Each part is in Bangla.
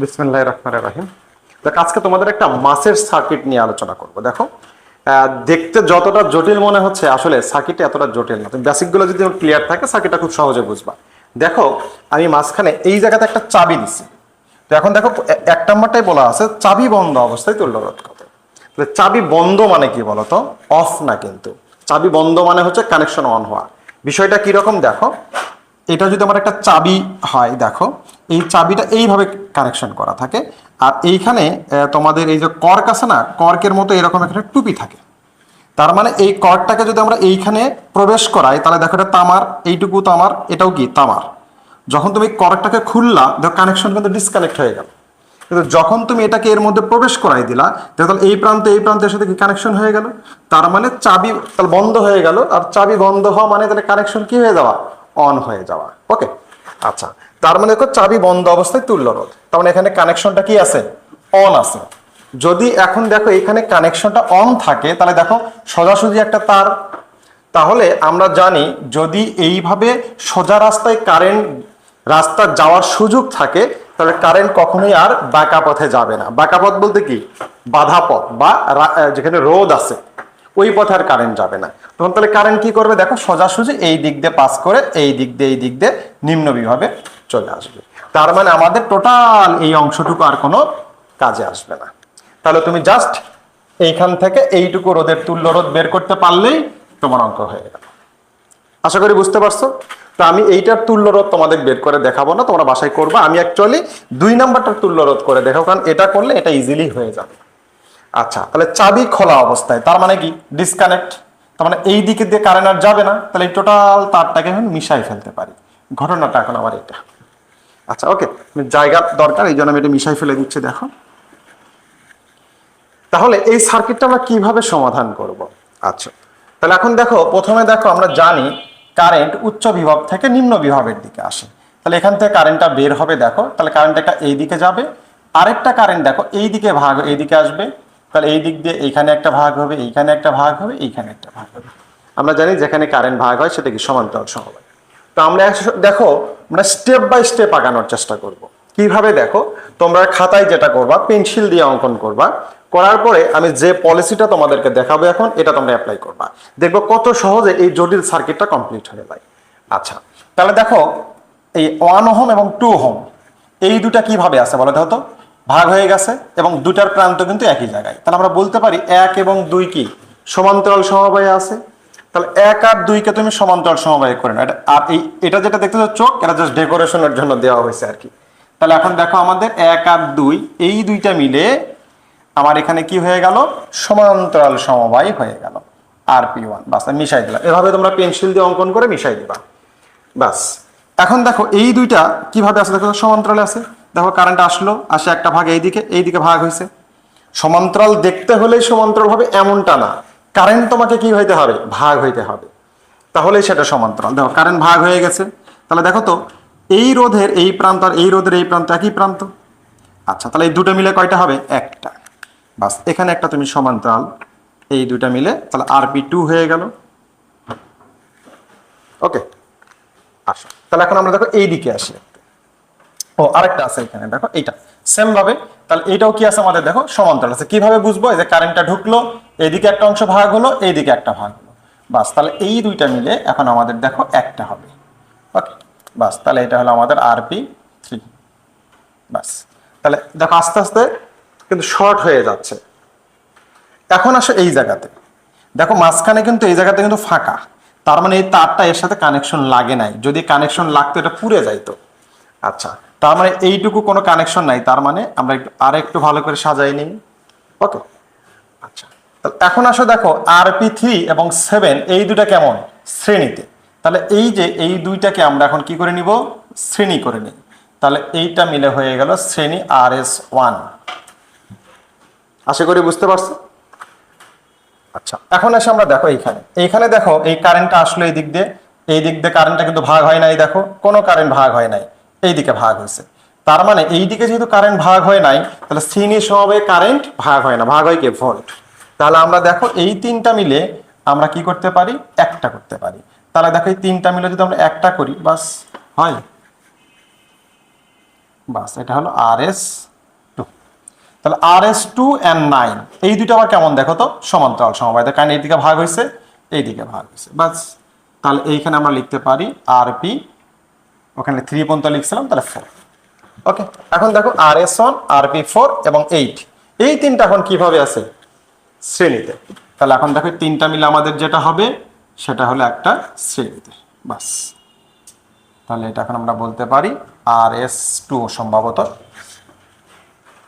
বিসমিল্লাহ রহমান রাহিম দেখ, আজকে তোমাদের একটা মাসের সার্কিট নিয়ে আলোচনা করব। দেখো দেখতে যতটা জটিল মনে হচ্ছে, আসলে সার্কিট এতটা জটিল না। তুমি বেসিকগুলো যদি ক্লিয়ার থাকে সার্কিটটা খুব সহজে বুঝবা। দেখো, আমি মাঝখানে এই জায়গাতে একটা চাবি দিছি। তো এখন দেখো এক নম্বরটাই বলা আছে, চাবি বন্ধ অবস্থায় তুল্যরোধ কত তাহলে চাবি বন্ধ মানে কি বলতো? অফ না কিন্তু। চাবি বন্ধ মানে হচ্ছে কানেকশন অন হওয়া। বিষয়টা কীরকম দেখো এটা যদি আমার একটা চাবি হয়, দেখো, এই চাবিটা এইভাবে কানেকশন করা থাকে। আর এইখানে তোমাদের এই যে কর্ক আছে না কর্কের মতো এরকম একটা টুপি থাকে। তার মানে এই কর্কটাকে যদি আমরা এইখানে প্রবেশ করাই, তাহলে দেখো এটা তামার, এইটুকু তামার, এটাও কি? তামার। যখন তুমি কর্কটাকে খুললা, দেখো কানেকশন কিন্তু ডিসকানেক্ট হয়ে গেল। কিন্তু যখন তুমি এটাকে এর মধ্যে প্রবেশ করাই দিলা তাহলে এই প্রান্তে, এই প্রান্তের সাথে কি কানেকশন হয়ে গেল। তার মানে চাবি তাহলে বন্ধ হয়ে গেল। আর চাবি বন্ধ হওয়া মানে তাহলে কানেকশন কি হয়ে যাওয়া? অন হয়ে যাওয়া। ওকে আচ্ছা। তার মানে দেখো চাবি বন্ধ অবস্থায় তুল্য রোধ। তার মানে এখানে কানেকশনটা কি আছে? অন আছে। যদি এখন দেখো এখানে কানেকশনটা অন থাকে, তাহলে দেখো সোজাসুজি একটা তার। তাহলে আমরা জানি যদি এইভাবে সোজা রাস্তায় কারেন্ট রাস্তা যাওয়ার সুযোগ থাকে, তাহলে কারেন্ট কখনোই আর বাঁকা পথে যাবে না। বাঁকা পথ বলতে কি? বাধা পথ বা যেখানে রোদ আছে, ওই পথে আর কারেন্ট যাবে না। তখন তাহলে কারেন্ট কি করবে? দেখো সোজাসুজি এই দিক দিয়ে পাস করে এই দিক দিয়ে, এই দিক দিয়ে নিম্ন বিভাবে চলে আসবে। তার মানে আমাদের টোটাল এই অংশটুকু আর কোনো কাজে আসবে না। তাহলে তুমি জাস্ট এইখান থেকে এইটুকু রোদের তুল্য রোদ বের করতে পারলেই তোমার অঙ্ক হয়ে গেল। আশা করি বুঝতে পারছ? তো আমি এইটার তুল্য রোধ তোমাদের বের করে দেখাবো না, তোমরা বাসায় করবে। আমি অ্যাকচুয়ালি দুই নাম্বারটার তুল্য রোধ করে দেখাবো, কারণ এটা করলে এটা ইজিলি হয়ে যাবে। আচ্ছা তাহলে চাবি খোলা অবস্থায়, তার মানে কি? ডিসকানেক্ট তার মানে এই দিকে দিয়ে কারেন্ট আর যাবে না, তাহলে এই টোটাল তারটাকে আমি মিশাই ফেলতে পারি। ঘটনাটা এখন আমার এটা। আচ্ছা ওকে জায়গা দরকার, এই জন্য আমি এটা মিশাই ফেলে দিচ্ছি, দেখো। তাহলে এই সার্কিটটা আমরা কীভাবে সমাধান করব? আচ্ছা তাহলে এখন দেখো, প্রথমে দেখো আমরা জানি কারেন্ট উচ্চ বিভব থেকে নিম্ন বিভবের দিকে আসে। তাহলে এখান থেকে কারেন্টটা বের হবে, দেখো। তাহলে কারেন্ট একটা এই দিকে যাবে। আরেকটা কারেন্ট দেখো এই দিকে ভাগ এই দিকে আসবে। তাহলে এই দিক দিয়ে এইখানে একটা ভাগ হবে, এইখানে একটা ভাগ হবে, এইখানে একটা ভাগ হবে। আমরা জানি যেখানে কারেন্ট ভাগ হয় সেটা কি সমান্তরাল সমবায়। তো আমরা দেখো, আমরা স্টেপ বাই স্টেপ আগানোর চেষ্টা করব। কীভাবে দেখো? তোমরা খাতায় যেটা করবা, পেন্সিল দিয়ে অঙ্কন করবা। করার পরে আমি যে পলিসিটা তোমাদেরকে দেখাবো এখন, এটা তোমরা অ্যাপ্লাই করবা। দেখব কত সহজে এই জটিল সার্কিটটা কমপ্লিট হয়ে যায়। আচ্ছা তাহলে দেখো, এই ওয়ান হোম এবং টু হোম এই দুটা কীভাবে আছে বলো দেখো তো? ভাগ হয়ে গেছে এবং দুটার প্রান্ত কিন্তু একই জায়গায়। তাহলে আমরা বলতে পারি এক এবং দুই কি? সমান্তরাল সমবায়ে আছে। তাহলে এক আর দুইকে তুমি সমান্তরাল সমবায় করে নাও। এটা আর এই এটা যেটা দেখতেছো চোখ, এটা জাস্ট ডেকোরেশনের জন্য দেওয়া হয়েছে আর কি। তাহলে এখন দেখো আমাদের এক আর দুই, এই দুইটা মিলে আমার এখানে কি হয়ে গেল? সমান্তরাল সমবায় হয়ে গেল। আর পি ওয়ান। বাস মিশাই দিলাম। এভাবে তোমরা পেন্সিল দিয়ে অঙ্কন করে মিশাই দিবা। বাস। এখন দেখো এই দুইটা কীভাবে আছে? দেখো সমান্তরালে আছে। দেখো কারেন্ট আসলো, আসে একটা ভাগ এইদিকে এইদিকে ভাগ হয়েছে। সমান্তরাল দেখতে হলেই সমান্তরাল হবে এমনটা না। কারেন্ট তোমাকে কি হইতে হবে? ভাগ হইতে হবে। তাহলেই সেটা সমান্তরাল। দেখো কারেন্ট ভাগ হয়ে গেছে। তাহলে দেখো তো, এই রোধের এই প্রান্ত আর এই রোধের এই প্রান্ত একই প্রান্ত। আচ্ছা তাহলে এই দুটো মিলে কয়টা হবে? একটা। বাস, এখানে একটা তুমি সমান্তরাল, এই দুটা মিলে, তাহলে আরপি টু হয়ে গেল। ওকে, আসো। তাহলে এখন আমরা দেখো এই দিকে আসি। ও আরেকটা আছে এখানে, দেখো, এইটা। সেম ভাবে তাহলে এইটাও কি আছে আমাদের? দেখো, সমান্তরাল আছে। কীভাবে বুঝব? যে কারেন্টটা ঢুকলো, এইদিকে একটা অংশ ভাগ হলো, এইদিকে একটা ভাগ হলো। বাস, তাহলে এই দুইটা মিলে এখন আমাদের দেখো একটা হবে। ওকে, বাস, তাহলে এটা হলো আমাদের আরপি থ্রি বাস, তাহলে দেখো আস্তে আস্তে কিন্তু শর্ট হয়ে যাচ্ছে। এখন আসো এই জায়গাতে। দেখো মাঝখানে কিন্তু, এই জায়গাতে কিন্তু ফাঁকা। তার মানে এই তারটা এর সাথে কানেকশন লাগে নাই। যদি কানেকশন লাগতো, এটা পুড়ে যাইতো। আচ্ছা তার মানে এইটুকু কোনো কানেকশন নাই, তার মানে আমরা একটু আর একটু ভালো করে সাজাই নিই। ওকে আচ্ছা। এখন আসো দেখো আরপি থ্রি এবং সেভেন এই দুটা কেমন? শ্রেণীতে। তাহলে এই যে এই দুইটাকে আমরা এখন কি করে নিব? শ্রেণি করে নিই। তাহলে এইটা মিলে হয়ে গেল শ্রেণি আর এস ওয়ান আশা করি বুঝতে পারছ? আচ্ছা এখন এসে আমরা দেখো এইখানে। এইখানে দেখো, এই কারেন্টটা আসলো এই দিক দিয়ে। এই দিক দিয়ে কারেন্টটা কিন্তু ভাগ হয় নাই, দেখো। কোনো কারেন্ট ভাগ হয় নাই। এই দিকে ভাগ হয়েছে। তার মানে এই দিকে যেহেতু কারেন্ট ভাগ হয় নাই, তাহলে শ্রেণি সমবে কারেন্ট ভাগ হয় না, ভাগ হয় কি? ভোল্ট তাহলে আমরা দেখো এই তিনটা মিলে আমরা কি করতে পারি? একটা করতে পারি। তাহলে দেখো এই তিনটা মিলে যদি আমরা একটা করি, বাস, হয়? বাস, এটা হলো আর এস টু তাহলে R S two and nine এই দুটো আবার কেমন দেখো তো? সমান্তরাল সমবায়। কারণ এইদিকে ভাগ হয়েছে, এইদিকে ভাগ হয়েছে, বাস। তাহলে এইখানে আমরা লিখতে পারি আর পি ওখানে থ্রি পর্যন্ত লিখছিলাম, তাহলে ফোর ওকে এখন দেখো R S one R P four এবং এইট এই তিনটা এখন কীভাবে আছে? শ্রেণীতে। তাহলে এখন দেখো তিনটা মিলে আমাদের যেটা হবে, সেটা হলো একটা শ্রেণীতে। বাস। তাহলে এটা এখন আমরা বলতে পারি আর এস টু সম্ভবত।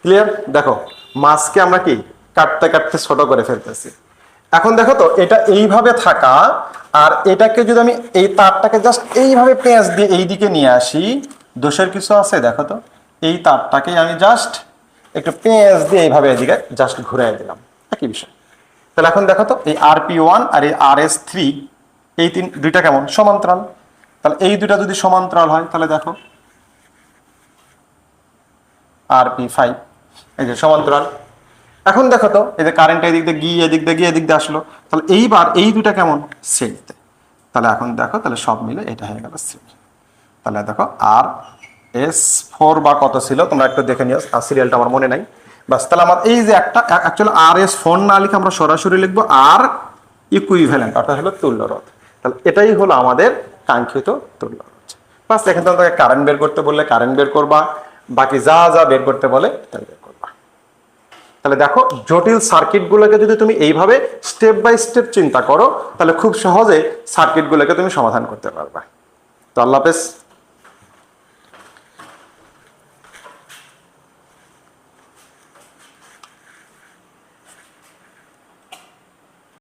ক্লিয়ার দেখো মাছকে আমরা কি? কাটতে কাটতে ছোট করে ফেলতেছি। এখন দেখো তো, এটা এইভাবে থাকা, আর এটাকে যদি আমি এই তারটাকে জাস্ট এইভাবে পেঁয়াজ দিয়ে এই দিকে নিয়ে আসি, দোষের কিছু আছে? দেখো তো, এই তারটাকে আমি জাস্ট একটু পেঁয়াজ দিয়ে এইভাবে এদিকে জাস্ট ঘুরাই দিলাম। একই বিষয়। তাহলে এখন দেখো তো, এই আর পি ওয়ান আর এই আর এস থ্রি এই তিন, দুইটা কেমন? সমান্তরাল। তাহলে এই দুইটা যদি সমান্তরাল হয়, তাহলে দেখো আর পি ফাইভ এই যে সমান্তরাল। এখন দেখো তো, এই যে কারেন্টটা এদিক দিয়ে গিয়ে, এদিক দিয়ে গিয়ে, এদিক দিয়ে আসলো, তাহলে এইবার এই দুটা কেমন? শ্রেণীতে তাহলে এখন দেখো, তাহলে সব মিলে এটা হয়ে গেল শ্রেণি তাহলে দেখো, আর এস ফোর বা কত ছিল, তোমরা একটু দেখে নিও, আর সিরিয়ালটা আমার মনে নাই। বাস তাহলে আমার এই যে একটা অ্যাকচুয়ালি আর এস ফোর না লিখে আমরা সরাসরি লিখব আর ইকুইভ্যালেন্ট অর্থাৎ হলো তুল্যরোধ তাহলে এটাই হলো আমাদের কাঙ্ক্ষিত তুল্যরোধ বাস এখানে তোমাকে কারেন্ট বের করতে বললে কারেন্ট বের করবা, বাকি যা যা বের করতে বলে করবা। তাহলে দেখো, জটিল সার্কিটগুলোকে যদি তুমি এইভাবে স্টেপ বাই স্টেপ চিন্তা করো, তাহলে খুব সহজে সার্কিটগুলোকে তুমি সমাধান করতে পারবে। তো আল্লাহ হাফেজ।